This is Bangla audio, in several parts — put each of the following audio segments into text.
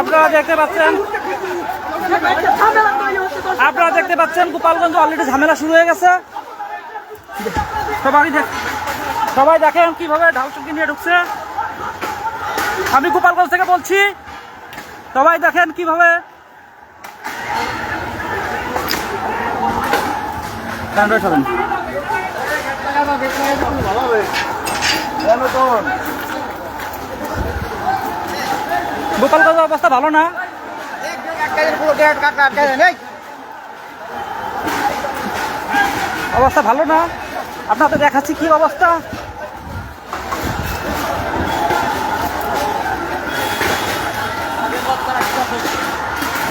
আপনারা দেখতে পাচ্ছেন, আপনারা দেখতে পাচ্ছেন গোপালগঞ্জ অলরেডি ঝামেলা শুরু হয়ে গেছে। সবাই সবাই দেখেন কীভাবে ঢাল চুকি নিয়ে ঢুকছে। আমি গোপালগঞ্জ থেকে বলছি, সবাই দেখেন কীভাবে কান্ড সবেন গোপালগঞ্জের অবস্থা ভালো না? অবস্থা ভালো না? আপনাদের দেখাচ্ছি কি অবস্থা?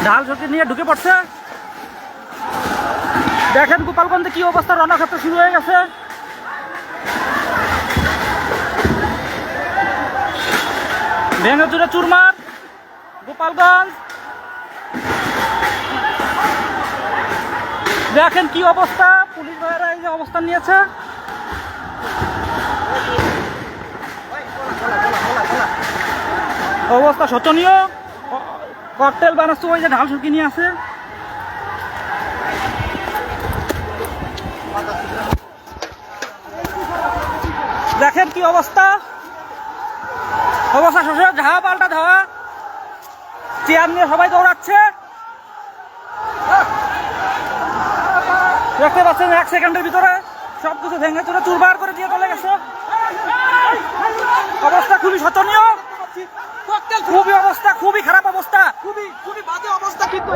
ঢাল ঝুঁকি নিয়ে ঢুকে পড়ছে। দেখেন গোপালগঞ্জে কি অবস্থা, রণক্ষেত্র শুরু হয়ে গেছে। ভেঙে চুরে চুরমার। গোপালগঞ্জ। দেখেন কি অবস্থা, পুলিশ ভাইয়েরা এই যে অবস্থান নিয়েছে। অবস্থা শোচনীয়। ককটেল বানাচ্ছে, ওই যে ঢাল সুরকি নিয়ে আছে। দেখেন কি অবস্থা। অবস্থা শ্বশুর ধাওয়া পাল্টা ধাওয়া। চেয়ার নিয়ে সবাই দৌড়াচ্ছে। দেখতে পাচ্ছেন এক সেকেন্ডের ভিতরে সব কিছু ভেঙে চুরে চুরবার করে দিয়ে চলে গেছে। অবস্থা খুবই শোচনীয়। খুবই অবস্থা খুবই খারাপ অবস্থা। খুবই খুবই বাজে অবস্থা কিন্তু।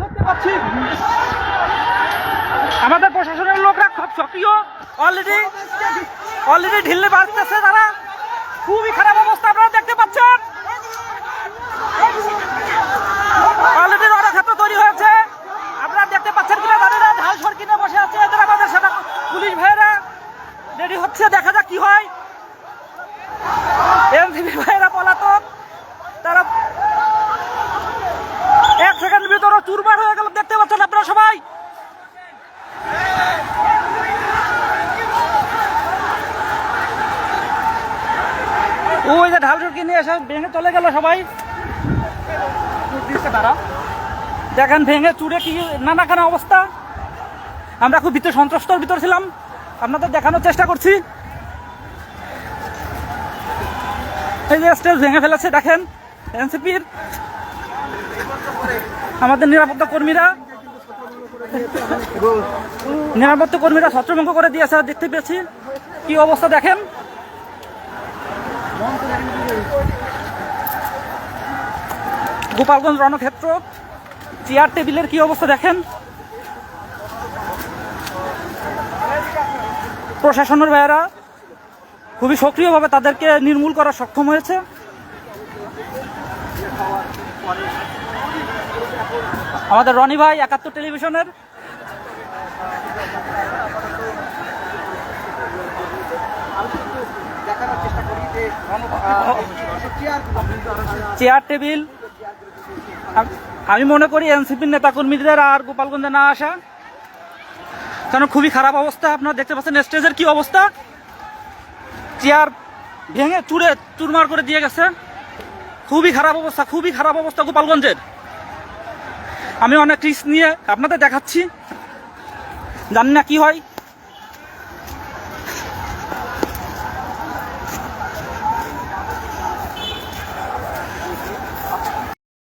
দেখতে পাচ্ছি। আমাদের প্রশাসনের লোকরা খুব সক্রিয়। অলরেডি অলরেডি ঢিলে বাড়তেছে তারা। খুবই খারাপ অবস্থা আপনারা দেখতে পাচ্ছেন অলরেডি রণক্ষেত্র তৈরি হয়েছে আপনারা দেখতে পাচ্ছেন কিনা জানি না ঢাল সরকিনে বসে আছে এদের আমাদের সেটা পুলিশ ভাইয়েরা রেডি হচ্ছে দেখা যাক কি হয় এনসিপি ভাইয়েরা পলাতক তারা এক সেকেন্ড ভিতরে চুরমার হয়ে গেল দেখতে পাচ্ছেন আপনারা সবাই ওই যে ঢাল ঢুকি নিয়ে এসে ভেঙে চলে গেল সবাই। দিচ্ছে তারা দেখেন ভেঙে চুড়ে কি নানা খানা অবস্থা। আমরা খুব ভিতরে সন্ত্রস্তর ভিতর ছিলাম। আপনাদের দেখানোর চেষ্টা করছি। এই যে স্টেজ ভেঙে ফেলেছে, দেখেন এনসিপির। আমাদের নিরাপত্তা কর্মীরা। নিরাপত্তা কর্মীরা ছত্রভঙ্গ করে দিয়েছে দেখতে পেয়েছি। কি অবস্থা দেখেন। গোপালগঞ্জ রণক্ষেত্র চেয়ার টেবিলের কি অবস্থা দেখেন? প্রশাসনের ভাইয়েরা খুবই সক্রিয়ভাবে তাদেরকে নির্মূল করা সক্ষম হয়েছে। আমাদের রনি ভাই একাত্তর টেলিভিশনের। চেয়ার টেবিল আম- মনে করি এনসিপির নেতাকর্মীদের আর গোপালগঞ্জে না আসা কারণ খুবই খারাপ অবস্থা। আপনারা দেখতে পাচ্ছেন স্টেজের কি অবস্থা। চেয়ার ভেঙে চুরে চুরমার করে দিয়ে গেছে। খুবই খারাপ অবস্থা, খুবই খারাপ অবস্থা গোপালগঞ্জের। আমি অনেক রিস্ক নিয়ে আপনাদের দেখাচ্ছি। জানি না কি হয়।